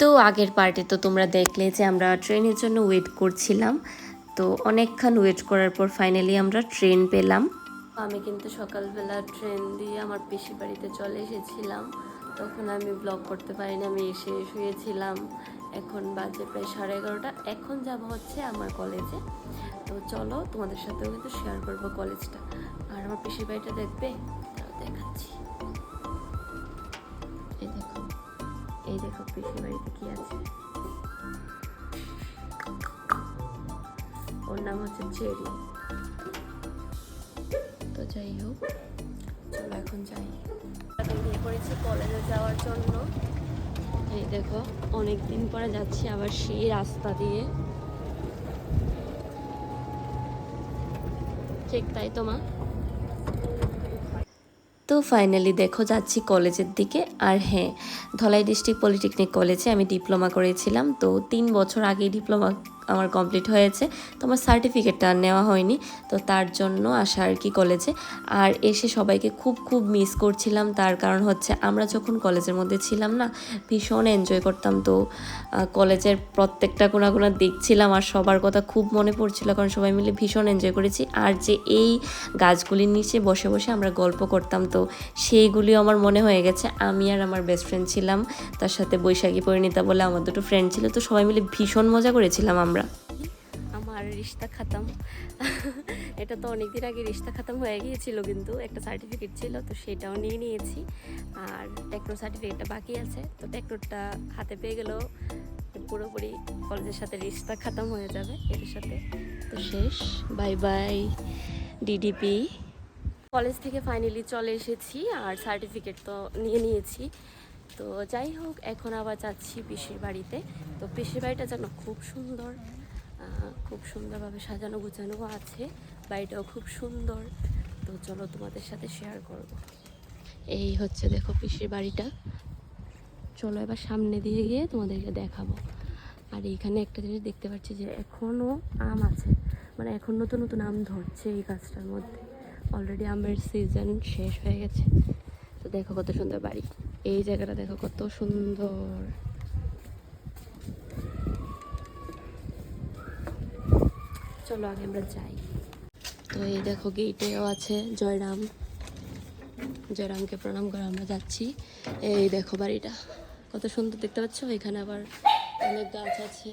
তো আগের পার্টে তো তোমরা দেখলে যে আমরা ট্রেনের জন্য ওয়েট করছিলাম। তো অনেকক্ষণ ওয়েট করার পর ফাইনালি আমরা ট্রেন পেলাম। আমি কিন্তু সকালবেলা ট্রেন দিয়ে আমার পিসি বাড়িতে চলে এসেছিলাম। তখন আমি ব্লগ করতে পারিনি, আমি এসে শুয়েছিলাম। এখন বাজে প্রায় সাড়ে এগারোটা। এখন যাব হচ্ছে আমার কলেজে তো চলো তোমাদের সাথেও কিন্তু শেয়ার করব কলেজটা আর আমার পিসির বাড়িটা দেখবে? দেখাচ্ছি। এই দেখো পিসির বাড়িতে কি আছে? ওর নাম হচ্ছে চেরি তো যাই হোক চলো এখন যাই। বেরিয়ে পড়েছি কলেজে যাওয়ার জন্য। এই দেখো অনেক দিন পরে যাচ্ছি আবার সেই রাস্তা দিয়ে। ঠিক তাই তো মা? তো ফাইনালি দেখো যাচ্ছি কলেজের দিকে। আর হ্যাঁ ধলাই ডিস্ট্রিক্ট পলিটেকনিক কলেজে আমি ডিপ্লোমা করেছিলাম। তো তিন বছর আগে ডিপ্লোমা আমার কমপ্লিট হয়েছে। তো আমার সার্টিফিকেটটা নেওয়া হয়নি। তো তার জন্য আসা আর কি কলেজে আর এসে সবাইকে খুব খুব মিস করছিলাম। তার কারণ হচ্ছে আমরা যখন কলেজের মধ্যে ছিলাম না, ভীষণ এনজয় করতাম। তো কলেজের প্রত্যেকটা কোনা কোনা দেখছিলাম আর সবার কথা খুব মনে পড়ছিল কারণ সবাই মিলে ভীষণ এনজয় করেছি। আর যে এই গাছগুলির নিচে বসে বসে আমরা গল্প করতাম, তো সেইগুলিও আমার মনে হয়ে গেছে। আমি আর আমার বেস্ট ফ্রেন্ড ছিলাম। তার সাথে বৈশাখী, পরিণীতা বলে আমার দুটো ফ্রেন্ড ছিল। তো সবাই মিলে ভীষণ মজা করেছিলাম আমরা। আমার। রিশতা খাতাম। এটা তো অনেকদিন আগে রিশতা খাতাম হয়ে গিয়েছিল কিন্তু একটা সার্টিফিকেট ছিল, তো সেটাও নিয়ে নিয়েছি। আর টেকনো সার্টিফিকেটটা বাকি আছে, তো টেকনোটা হাতে পেয়ে গেলেও পুরোপুরি কলেজের সাথে রিশতা খাতাম হয়ে যাবে এর সাথে। তো শেষ বাই বাই ডিডিপি কলেজ থেকে ফাইনালি চলে এসেছি আর সার্টিফিকেট তো নিয়ে নিয়েছি। তো যাই হোক, এখন আবার যাচ্ছি পিসির বাড়িতে। তো পিসির বাড়িটা যেন খুব সুন্দর খুব সুন্দরভাবে সাজানো গুছানো আছে, বাড়িটাও খুব সুন্দর। তো চলো তোমাদের সাথে শেয়ার করব। এই হচ্ছে দেখো পিসির বাড়িটা। চলো এবার সামনে দিয়ে গিয়ে তোমাদেরকে দেখাবো। আর এইখানে একটা জিনিস দেখতে পাচ্ছি যে এখনও আম আছে। মানে এখন নতুন নতুন আম ধরছে এই গাছটার মধ্যে। অলরেডি আমের সিজন শেষ হয়ে গেছে। তো দেখো কত সুন্দর বাড়ি। এই জায়গাটা দেখো কত সুন্দর। চলো আগে আমরা যাই। তো এই দেখো গেটেও আছে জয়রাম। জয়রামকে প্রণাম করে আমরা যাচ্ছি। এই দেখো বাড়িটা। কত সুন্দর দেখতে পাচ্ছ? এখানে আবার অনেক গাছ আছে।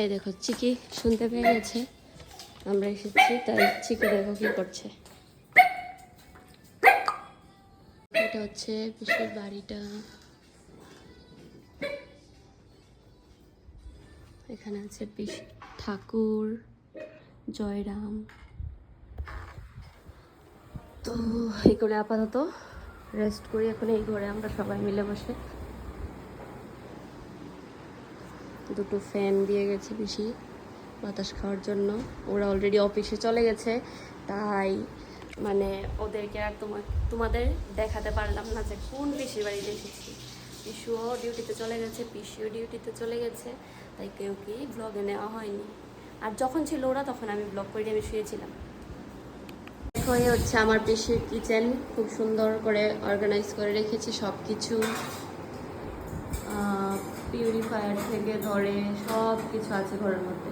এই দেখো, চিকি শুনতে পেয়ে গেছে। আমরা এসেছি, তাই চিকি দেখো কি করছে। এটা হচ্ছে পিসির বাড়িটা। এখানে আছে পিসি, ঠাকুর, জয়রাম। তো এই করে আপাতত রেস্ট করি। এখন এই ঘরে আমরা সবাই মিলে বসে। দুটো ফ্যান দিয়ে গেছে বেশি বাতাস খাওয়ার জন্য। ওরা অলরেডি অফিসে চলে গেছে, তাই মানে ওদেরকে আর তোমার তোমাদের দেখাতে পারলাম না যে কোন পিসির বাড়িতে এসেছি। পিসুও ডিউটিতে চলে গেছে, পিসিও ডিউটিতে চলে গেছে, তাই কেউ কি ব্লগে নেওয়া হয়নি। আর যখন ছিল ওরা, তখন আমি ব্লগ করে আমি শুয়েছিলাম। এই হচ্ছে আমার পিসির কিচেন, খুব সুন্দর করে অর্গানাইজ করে রেখেছি সব কিছু পিউরিফায়ার থেকে ধরে সব কিছু আছে ঘরের মধ্যে।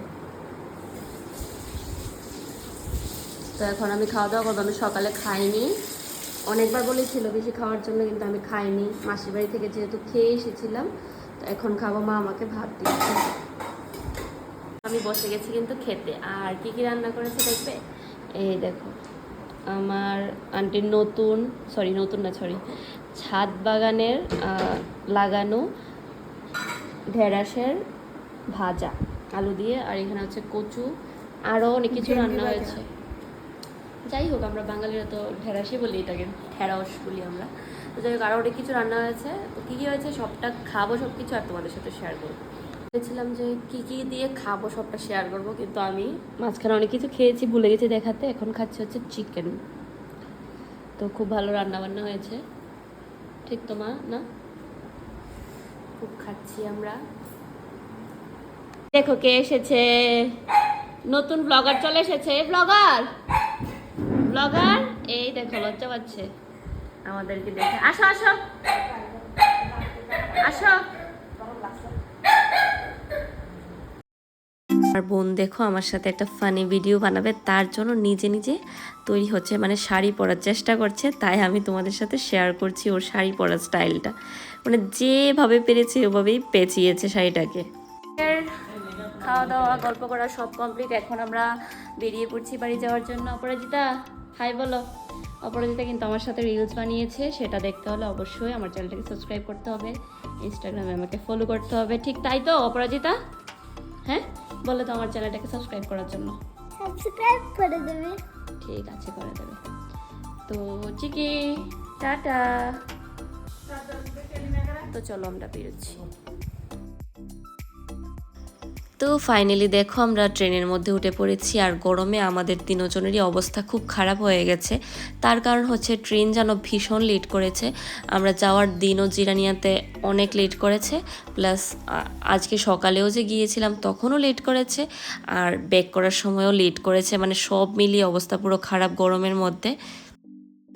তো এখন আমি খাওয়া দাওয়া করব। আমি সকালে খাইনি। অনেকবার বলেছিল বেশি খাওয়ার জন্য কিন্তু আমি খাইনি। মাসির বাড়ি থেকে যেহেতু খেয়ে এসেছিলাম তো এখন খাব মা আমাকে ভাত দিচ্ছে। আমি বসে গেছি কিন্তু খেতে। আর কি কি রান্না করেছে দেখবে? এই দেখো আমার আন্টির নতুন সরি নতুন না সরি ছাদ বাগানের লাগানো ঢেঁড়সের ভাজা আলু দিয়ে আর এখানে হচ্ছে কচু আরও অনেক কিছু রান্না হয়েছে। যাই হোক, আমরা বাঙালিরা তো ঢেঁড়সই বলি এটাকে, ঢেঁড়স বলি আমরা। তো যাই হোক আরও অনেক কিছু রান্না হয়েছে। তো কী কী হয়েছে সবটা খাব সব কিছু আর তোমাদের সাথে শেয়ার করব। ভেবেছিলাম যে কী কী দিয়ে খাব সবটা শেয়ার করব, কিন্তু আমি মাঝখানে অনেক কিছু খেয়েছি, ভুলে গেছি দেখাতে। এখন খাচ্ছি হচ্ছে চিকেন তো খুব ভালো রান্না বান্না হয়েছে। ঠিক তো মা, না? খুব খাচ্ছি আমরা। দেখো কে এসেছে। নতুন ব্লগার চলে এসেছে। ব্লগার ব্লগার, এই দেখো, লজ্জা পাচ্ছে। আমাদেরকে দেখে। আসো আসো। আসো। আর বোন দেখো, আমার সাথে একটা ফানি ভিডিও বানাবে, তার জন্য নিজে নিজে তৈরি হচ্ছে মানে শাড়ি পরার চেষ্টা করছে, তাই আমি তোমাদের সাথে শেয়ার করছি ওর শাড়ি পরার স্টাইলটা মানে যেভাবে পেরেছে, ওভাবেই পেঁচিয়েছে শাড়িটাকে। খাওয়া দাওয়া গল্প করা সব কমপ্লিট এখন আমরা বেরিয়ে পড়ছি বাড়ি যাওয়ার জন্য। অপরাজিতা হাই বলো। অপরাজিতা কিন্তু আমার সাথে রিলস বানিয়েছে সেটা দেখতে হলে অবশ্যই আমার চ্যানেলটাকে সাবস্ক্রাইব করতে হবে। ইনস্টাগ্রামে আমাকে ফলো করতে হবে। ঠিক তাই তো অপরাজিতা? হ্যাঁ? বলো তো আমার চ্যানেলটাকে সাবস্ক্রাইব করার জন্য। সাবস্ক্রাইব করে দেবে। ঠিক আছে করে দেবে। তো চিকি টাটা। তো চলো আমরা বেরোচ্ছি। তো ফাইনালি দেখো আমরা ট্রেনের মধ্যে উঠে পড়েছি আর গরমে আমাদের তিনজনেরই অবস্থা খুব খারাপ হয়ে গেছে। তার কারণ হচ্ছে ট্রেন যেন ভীষণ লেট করেছে। আমরা যাওয়ার দিনও জিরানিয়াতে অনেক লেট করেছে। প্লাস আজকে সকালেও যে গিয়েছিলাম তখনও লেট করেছে। আর ব্যাক করার সময়ও লেট করেছে। মানে সব মিলিয়ে অবস্থা পুরো খারাপ গরমের মধ্যে।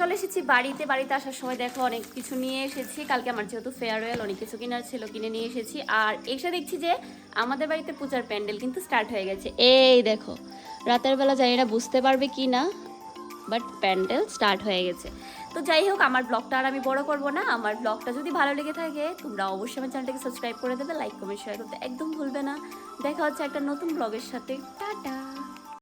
চলে এসেছি বাড়িতে। বাড়িতে আসার সময় দেখো অনেক কিছু নিয়ে এসেছি। কালকে আমার যেহেতু ফেয়ারওয়েল অনেক কিছু কেনার ছিল, কিনে নিয়ে এসেছি। আর এসে দেখছি যে আমাদের বাড়িতে পূজার প্যান্ডেল কিন্তু স্টার্ট হয়ে গেছে। এই দেখো, রাতের বেলা জানি না বুঝতে পারবে কি না বাট প্যান্ডেল স্টার্ট হয়ে গেছে। তো যাই হোক, আমার ব্লগটা আর আমি বড় করব না। আমার ব্লগটা যদি ভালো লেগে থাকে, তোমরা অবশ্যই আমার চ্যানেলটাকে সাবস্ক্রাইব করে দেবে লাইক কমেন্ট শেয়ার করতে একদম ভুলবে না। দেখা হচ্ছে একটা নতুন ব্লগের সাথে। টাটা!